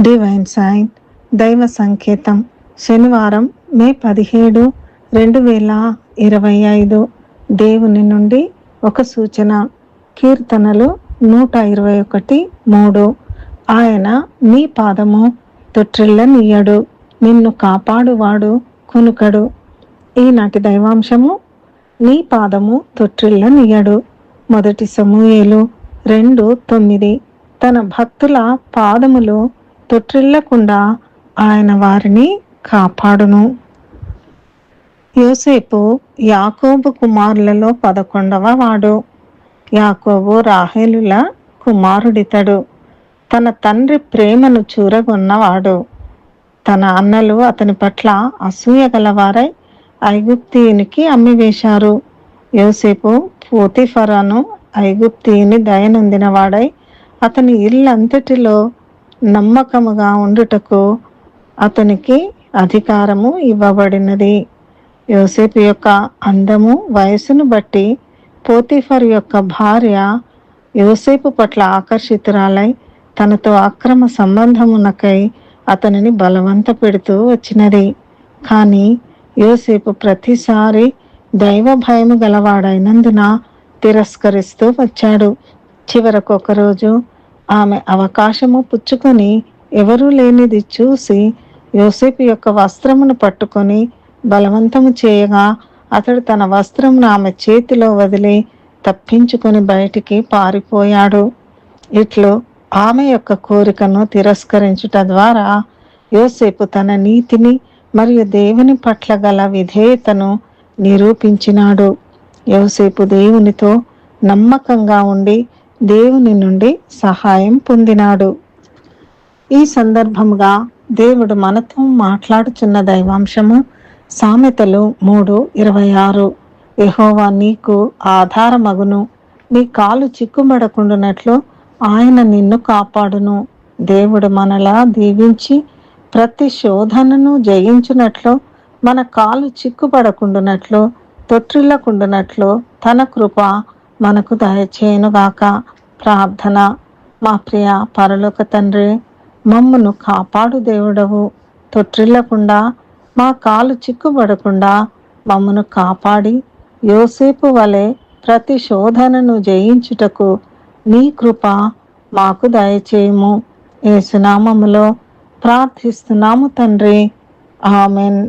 Divine sign దైవ సంకేతం శనివారం మే పదిహేడు రెండు వేల ఇరవై ఐదు దేవుని నుండి ఒక సూచన. కీర్తనలు నూట ఇరవై ఒకటి మూడు. ఆయన నీ పాదము తొట్టిల్లనీయడు నిన్ను కాపాడువాడు కునుకడు. ఈనాటి దైవాంశము నీ పాదము తొట్టిల్లనీయడు మొదటి సమూయేలు రెండు తొమ్మిది. తన భక్తుల పాదములు తొట్టిల్లకుండా ఆయన వారిని కాపాడును. యోసేపు యాకోబు కుమారులలో పదకొండవ వాడు. యాకోబు రాహేలుల కుమారుడితడు. తన తండ్రి ప్రేమను చూరగొన్నవాడు. తన అన్నలు అతని పట్ల అసూయ గలవారై ఐగుప్తీయునికి అమ్మివేశారు. యోసేపు పోతిఫరాను ఐగుప్తీయుని దయనొందినవాడై అతని ఇల్లంతటిలో నమ్మకముగా ఉండుటకు అతనికి అధికారము ఇవ్వబడినది. యోసేపు యొక్క అందము వయసును బట్టి పోతిఫర్ యొక్క భార్య యోసేపు పట్ల ఆకర్షితురాలై తనతో అక్రమ సంబంధమునకై అతనిని బలవంత పెడుతూ వచ్చినది. కానీ యోసేపు ప్రతిసారి దైవ భయము గలవాడైనందున తిరస్కరిస్తూ వచ్చాడు. చివరకు ఒకరోజు ఆమె అవకాశము పుచ్చుకొని ఎవరూ లేనిది చూసి యోసేపు యొక్క వస్త్రమును పట్టుకొని బలవంతము చేయగా అతడు తన వస్త్రమును ఆమె చేతిలో వదిలి తప్పించుకొని బయటికి పారిపోయాడు. ఇట్లు ఆమె యొక్క కోరికను తిరస్కరించుట ద్వారా యోసేపు తన నీతిని మరియు దేవుని పట్ల గల విధేయతను నిరూపించినాడు. యోసేపు దేవునితో నమ్మకంగా ఉండి దేవుని నుండి సహాయం పొందినాడు. ఈ సందర్భముగా దేవుడు మనతో మాట్లాడుచున్న దైవాంశము సామెతలు మూడు ఇరవై ఆరు. యహోవా నీకు ఆధారమగును. నీ కాలు చిక్కుబడకుండునట్లు ఆయన నిన్ను కాపాడును. దేవుడు మనలా దీవించి ప్రతి శోధనను జయించునట్లు మన కాలు చిక్కుపడకుండునట్లు తొట్టిల్లకుండునట్లు తన కృప మనకు దయచేయనుగాక. ప్రార్థన. మా ప్రియ పరలోక తండ్రి మమ్మను కాపాడు దేవుడవు. తొట్టిల్లకుండా మా కాలు చిక్కుబడకుండా మమ్మను కాపాడి యోసేపు వలె ప్రతి శోధనను జయించుటకు నీ కృప మాకు దయచేయము. ఏసునామములో ప్రార్థిస్తున్నాము తండ్రి. ఆమెన్.